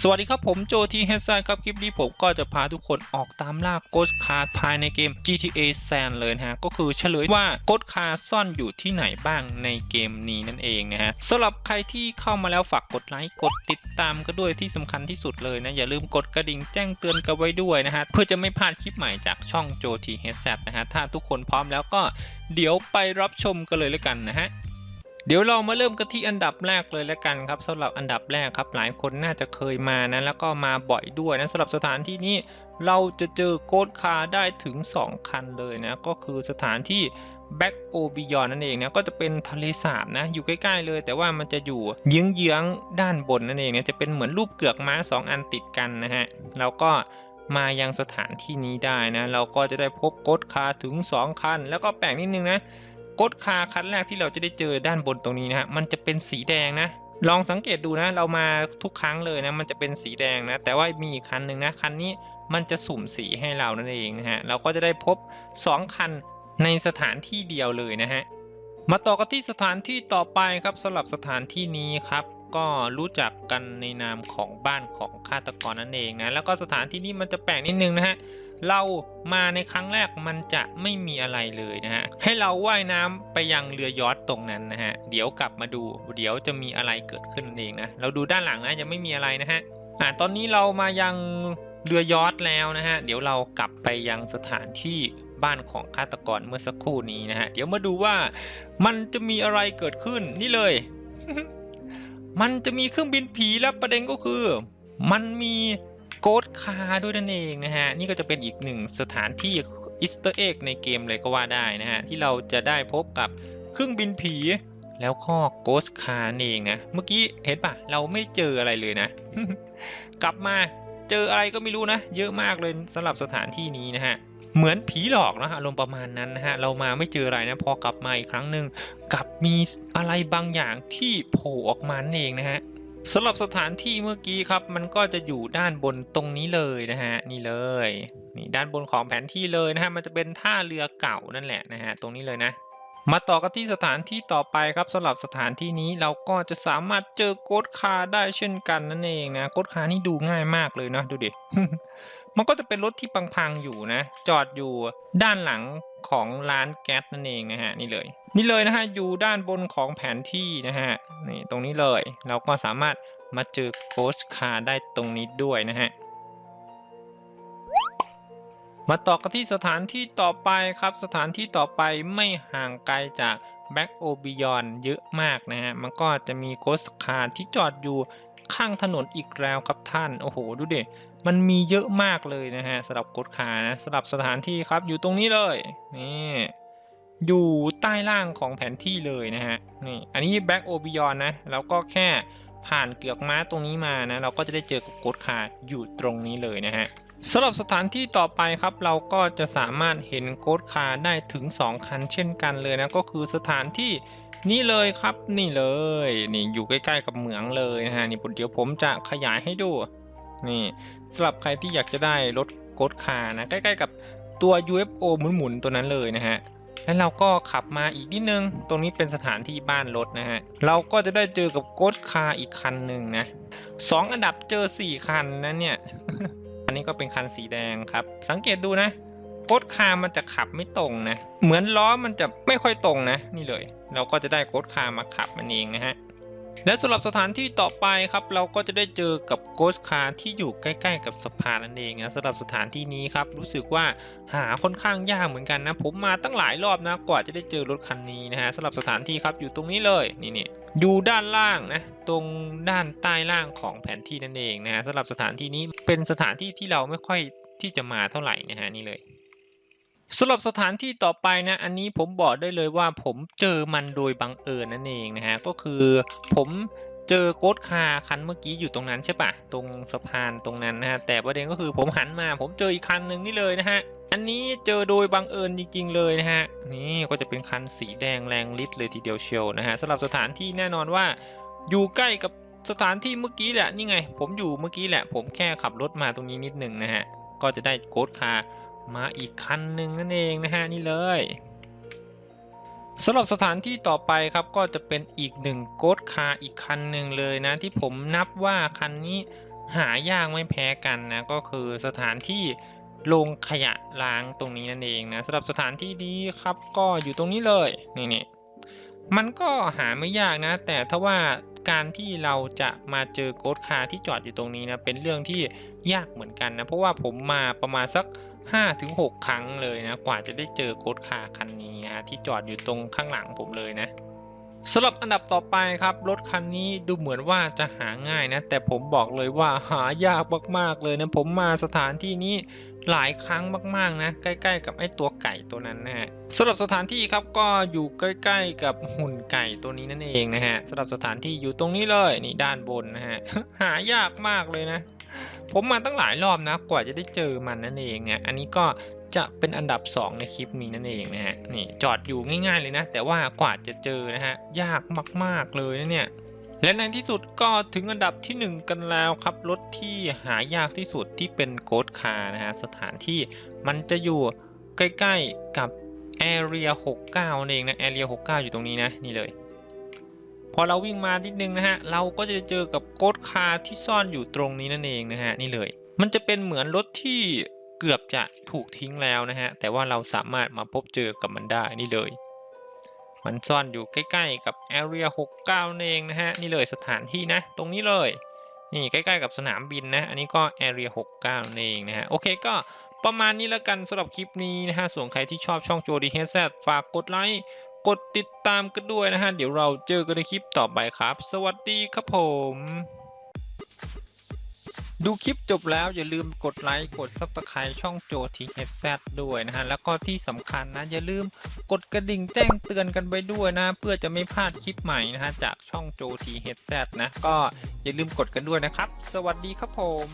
สวัสดีครับผมโจทีเฮดไซครับคลิปนี้ผมก็จะพาทุกคนออกตามล่าโกสคาร์ภายในเกม GTA San เลยนะฮะ ก็คือเฉลยว่าโกสคาร์ซ่อนอยู่ที่ไหนบ้างในเกมนี้นั่นเองนะฮะสำหรับใครที่เข้ามาแล้วฝากกดไลค์กดติดตามก็ด้วยที่สำคัญที่สุดเลยนะ อย่าลืมกดกระดิ่งแจ้งเตือนกันไว้ด้วยนะฮะ เพื่อจะไม่พลาดคลิปใหม่จากช่องโจทีเฮดไซนะฮะถ้าทุกคนพร้อมแล้วก็เดี๋ยวไปรับชมกันเลยแล้วกันนะฮะ เดี๋ยวเรามาเริ่มกันที่อันดับแรกเลยแล้วกันครับสำหรับอันดับแรกครับ หลายคนน่าจะเคยมานะแล้วก็มาบ่อยด้วยนะสำหรับสถานที่นี้เราจะเจอโกดคาร์ได้ถึง 2 คันเลยนะ ก็คือสถานที่ Back o b e y o n นั่นเองนะก็จะเป็นทะเลสาบนะ อยู่ใกล้ๆเลย แต่ว่ามันจะอยู่เยื้องๆด้านบนนั่นเองนะจะเป็นเหมือนรูปเกือกม้า 2 อันติดกันนะฮะเราก็มายังสถานที่นี้ได้นะ เราก็จะได้พบโกดคาร์ถึง 2 คัน แล้วก็แปลกนิดนึงนะ กดคาคันแรกที่เราจะได้เจอด้านบนตรงนี้นะฮะมันจะเป็นสีแดงนะ ลองสังเกตดูนะ เรามาทุกครั้งเลยนะมันจะเป็นสีแดงนะ แต่ว่ามีอีกคันหนึ่งนะคันนี้มันจะสุ่มสีให้เรานั่นเองนะฮะเราก็จะได้พบ 2 คันในสถานที่เดียวเลยนะฮะมาต่อกันที่สถานที่ต่อไปครับสำหรับสถานที่นี้ครับ ก็รู้จักกันในนามของบ้านของฆาตกรนั่นเองนะแล้วก็สถานที่นี้มันจะแปลกนิดนึงนะฮะเรามาในครั้งแรกมันจะไม่มีอะไรเลยนะฮะให้เราว่ายน้ำไปยังเรือยอทตรงนั้นนะฮะเดี๋ยวกลับมาดู เดี๋ยวจะมีอะไรเกิดขึ้นนั่นเองนะเราดูด้านหลังนะจะไม่มีอะไรนะฮะอ่าตอนนี้เรามายังเรือยอทแล้วนะฮะเดี๋ยวเรากลับไปยังสถานที่บ้านของฆาตกรเมื่อสักครู่นี้นะฮะเดี๋ยวมาดูว่ามันจะมีอะไรเกิดขึ้นนี่เลย มันจะมีเครื่องบินผีแล้วประเด็นก็คือ มันมีโกดคาร์ด้วยนั่นเองนะฮะ นี่ก็จะเป็นอีกหนึ่งสถานที่อิสเตอร์เอ็กในเกมเลยก็ว่าได้นะฮะ ที่เราจะได้พบกับเครื่องบินผี แล้วก็โกสคาร์เองนะ เมื่อกี้เห็นปะเราไม่เจออะไรเลยนะ กลับมาเจออะไรก็ไม่รู้นะ เยอะมากเลยสำหรับสถานที่นี้นะฮะ เหมือนผีหลอกนะฮะอารมณ์ประมาณนั้นนะฮะเรามาไม่เจออะไรนะพอกลับมาอีกครั้งหนึ่งกลับมีอะไรบางอย่างที่โผล่ออกมานั่นเองนะฮะสำหรับสถานที่เมื่อกี้ครับมันก็จะอยู่ด้านบนตรงนี้เลยนะฮะนี่เลยนี่ด้านบนของแผนที่เลยนะฮะมันจะเป็นท่าเรือเก่านั่นแหละนะฮะตรงนี้เลยนะ มาต่อกันที่สถานที่ต่อไปครับสำหรับสถานที่นี้เราก็จะสามารถเจอโกดคาได้เช่นกันนั่นเองนะโกดคานี่ดูง่ายมากเลยนะดูดิ มันก็จะเป็นรถที่พังๆอยู่นะ จอดอยู่ด้านหลังของร้านแก๊สนั่นเองนะฮะนี่เลย นี่เลยนะฮะอยู่ด้านบนของแผนที่นะฮะนี่ตรงนี้เลย เราก็สามารถมาเจอโกสคาร์ได้ตรงนี้ด้วยนะฮะมาต่อกันที่สถานที่ต่อไปครับ สถานที่ต่อไปไม่ห่างไกลจากแบ็กโอบิยอนเยอะมากนะฮะ มันก็จะมีโกสคาร์ที่จอดอยู่ข้างถนนอีกแล้วครับท่าน โอ้โห ดูดิ มันมีเยอะมากเลยนะฮะสำหรับกดขานะสำหรับสถานที่ครับอยู่ตรงนี้เลยนี่อยู่ใต้ล่างของแผนที่เลยนะฮะนี่อันนี้แบ็กโอบิยนนะแล้วก็แค่ผ่านเกือกม้าตรงนี้มานะเราก็จะได้เจอกับกดขาอยู่ตรงนี้เลยนะฮะสำหรับสถานที่ต่อไปครับเราก็จะสามารถเห็นโกดคาร์ได้ถึง 2 คันเช่นกันเลยนะ ก็คือสถานที่นี่เลยครับนี่เลย นี่อยู่ใกล้ๆกับเหมืองเลยนะฮะนี่เดี๋ยวผมจะขยายให้ดู นี่สำหรับใครที่อยากจะได้รถโกดคาร์นะใกล้ๆกับตัว UFO หมุนๆตัวนั้นเลยนะฮะแล้วเราก็ขับมาอีกนิดนึง ตรงนี้เป็นสถานที่บ้านรถนะฮะ เราก็จะได้เจอกับโกดคาร์อีกคันหนึ่งนะสองอันดับเจอ 4 คันนะเนี่ย อันนี้ก็เป็นคันสีแดงครับ สังเกตดูนะโกดคาร์มันจะขับไม่ตรงนะ เหมือนล้อมันจะไม่ค่อยตรงนะ นี่เลย เราก็จะได้โกดคาร์มาขับมันเองนะฮะ และสำหรับสถานที่ต่อไปครับเราก็จะได้เจอกับโกสคาร์ที่อยู่ใกล้ๆ กับสะพานนั่นเองนะสำหรับสถานที่นี้ครับรู้สึกว่าหาค่อนข้างยากเหมือนกันนะ ผมมาตั้งหลายรอบนะกว่าจะได้เจอรถคันนี้นะฮะสำหรับสถานที่ครับอยู่ตรงนี้เลยนี่นี่อยู่ด้านล่างนะตรงด้านใต้ล่างของแผนที่นั่นเองนะฮะสำหรับสถานที่นี้เป็นสถานที่ที่เราไม่ค่อยที่จะมาเท่าไหร่นะฮะนี่เลย สำหรับสถานที่ต่อไปนะ อันนี้ผมบอกได้เลยว่าผมเจอมันโดยบังเอิญนั่นเองนะฮะ ก็คือผมเจอโกดคาคันเมื่อกี้อยู่ตรงนั้นใช่ปะตรงสะพานตรงนั้นนะฮะ แต่ประเด็นก็คือผมหันมา ผมเจออีกคันหนึ่งนี่เลยนะฮะ อันนี้เจอโดยบังเอิญจริง ๆ เลยนะฮะ นี่ก็จะเป็นคันสีแดงแรงฤทธิ์เลยทีเดียวเชียวนะฮะสำหรับสถานที่แน่นอนว่าอยู่ใกล้กับสถานที่เมื่อกี้แหละนี่ไง ผมอยู่เมื่อกี้แหละ ผมแค่ขับรถมาตรงนี้นิดหนึ่งนะฮะก็จะได้โกดคาร์ มาอีกคันหนึ่งนั่นเองนะฮะนี่เลยสำหรับสถานที่ต่อไปครับก็จะเป็นอีกหนึ่งโกดคาร์อีกคันหนึ่งเลยนะ ที่ผมนับว่าคันนี้หายากไม่แพ้กันนะก็คือสถานที่ลงขยะล้างตรงนี้นั่นเองนะสำหรับสถานที่นี้ครับก็อยู่ตรงนี้เลยนี่นี่มันก็หาไม่ยากนะ แต่ถ้าว่าการที่เราจะมาเจอโกดคาร์ที่จอดอยู่ตรงนี้นะเป็นเรื่องที่ยากเหมือนกันนะเพราะว่าผมมาประมาณสัก 5-6 ครั้งเลยนะ กว่าจะได้เจอโกดคาคันนี้นะที่จอดอยู่ตรงข้างหลังผมเลยนะสำหรับอันดับต่อไปครับ รถคันนี้ดูเหมือนว่าจะหาง่ายนะ แต่ผมบอกเลยว่าหายากมากๆเลยนะ ผมมาสถานที่นี้หลายครั้งมากๆนะ ใกล้ ๆ กับไอ้ตัวไก่ตัวนั้นนะฮะสำหรับสถานที่ครับก็อยู่ใกล้ ๆ กับหุ่นไก่ตัวนี้นั่นเองนะฮะสำหรับสถานที่อยู่ตรงนี้เลยนี่ด้านบนนะฮะหายากมากเลยนะ ผมมาตั้งหลายรอบนะกว่าจะได้เจอมันนั่นเองนี่ยอันนี้ก็จะเป็นอันดับ 2 ในคลิปนี้นั่นเองนะฮะนี่จอดอยู่ง่าย ๆเลยนะ แต่ว่ากว่าจะเจอนะฮะยากมากๆเลยนะเนี่ยและในที่สุดก็ถึงอันดับที่ 1 กันแล้วครับรถที่หายากที่สุดที่เป็นโกดคาร์นะฮะสถานที่มันจะอยู่ใกล้ ๆกับ Area 69นั่นเองนะ Area 69 อยู่ตรงนี้นะนี่เลย พอเราวิ่งมานิดนึงนะฮะเราก็จะเจอกับโกดคาร์ที่ซ่อนอยู่ตรงนี้นั่นเองนะฮะนี่เลย มันจะเป็นเหมือนรถที่เกือบจะถูกทิ้งแล้วนะฮะแต่ว่าเราสามารถมาพบเจอกับมันได้นี่เลย มันซ่อนอยู่ใกล้ๆกับ Area 69นั่นเองนะฮะนี่เลยสถานที่นะ ตรงนี้เลยนี่ใกล้ๆกับสนามบินนะ อันนี้ก็ Area 69นั่นเองนะฮะโอเคก็ประมาณนี้แล้วกันสำหรับคลิปนี้นะฮะส่วนใครที่ชอบช่องโจดีเฮดแซฝากกดไลค์ กดติดตามกันด้วยนะฮะ เดี๋ยวเราเจอกันในคลิปต่อไปครับ สวัสดีครับผม ดูคลิปจบแล้วอย่าลืมกดไลค์กดซับสไคร b ์ช่องโจทีเอซด้วยนะฮะ แล้วก็ที่สำคัญนะอย่าลืมกดกระดิ่งแจ้งเตือนกันไปด้วยนะ เพื่อจะไม่พลาดคลิปใหม่นะฮะจากช่องโจทีเอซนะ ก็อย่าลืมกดกันด้วยนะครับ สวัสดีครับผม